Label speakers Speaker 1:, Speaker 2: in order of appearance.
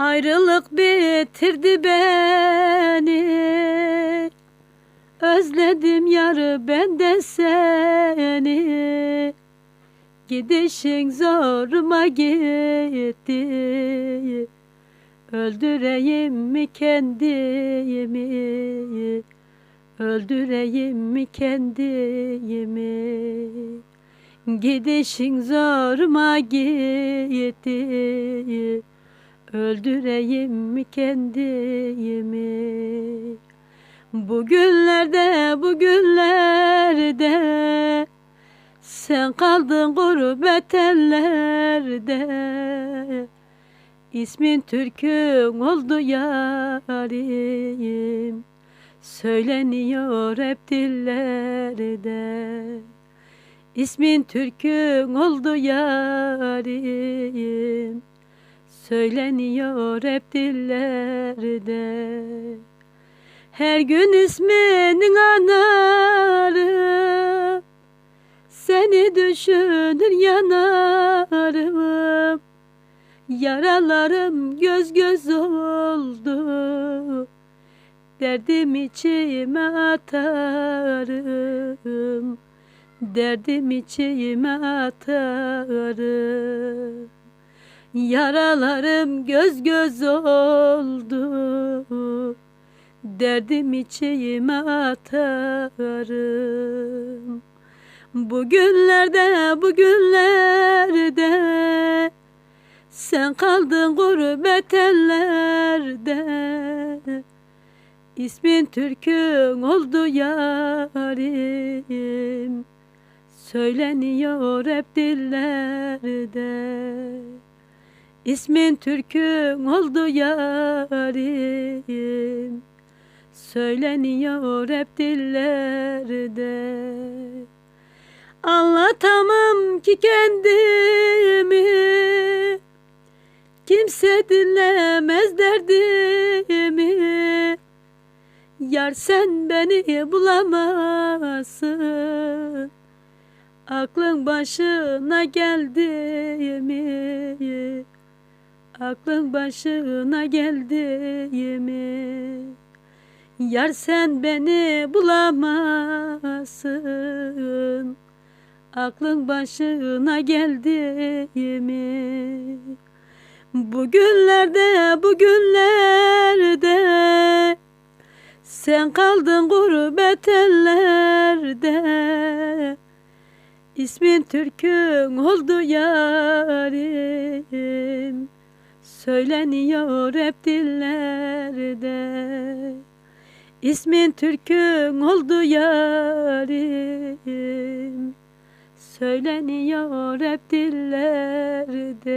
Speaker 1: Ayrılık bitirdi beni. Özledim yarı ben de seni. Gidişin zoruma gitti. Öldüreyim mi kendimi? Öldüreyim mi kendimi? Gidişin zoruma gitti Öldüreyim mi kendimi? Bugünlerde bugünlerde Sen kaldın gurbet ellerde. İsmin Türk'ün oldu yarim Söyleniyor hep dillerde. İsmin Türk'ün oldu yarim Söyleniyor hep dillerde. Her gün isminin anarım Seni düşünür yanarım. Yaralarım göz göz oldu Derdim içime atarım. Derdim içime atarım Yaralarım göz göz oldu. Derdim içime atarım. Bugünlerde bugünlerde Sen kaldın gurbet ellerde. İsmin Türk'ün oldu yarim. Söyleniyor hep dillerde İsmin Türk'ün oldu yarim. Söyleniyor hep dillerde. Anlatamam ki kendimi. Kimse dinlemez derdimi. Yar sen beni bulamazsın. Aklın başına geldi? Aklın başına geldi mi? Yar sen beni bulamazsın Aklın başına geldi mi? Bugünlerde bugünlerde Sen kaldın gurbet ellerde İsmin Türk'ün oldu yarim Söyleniyor hep dillerde. İsmin Türk'ün oldu yarim. Söyleniyor hep dillerde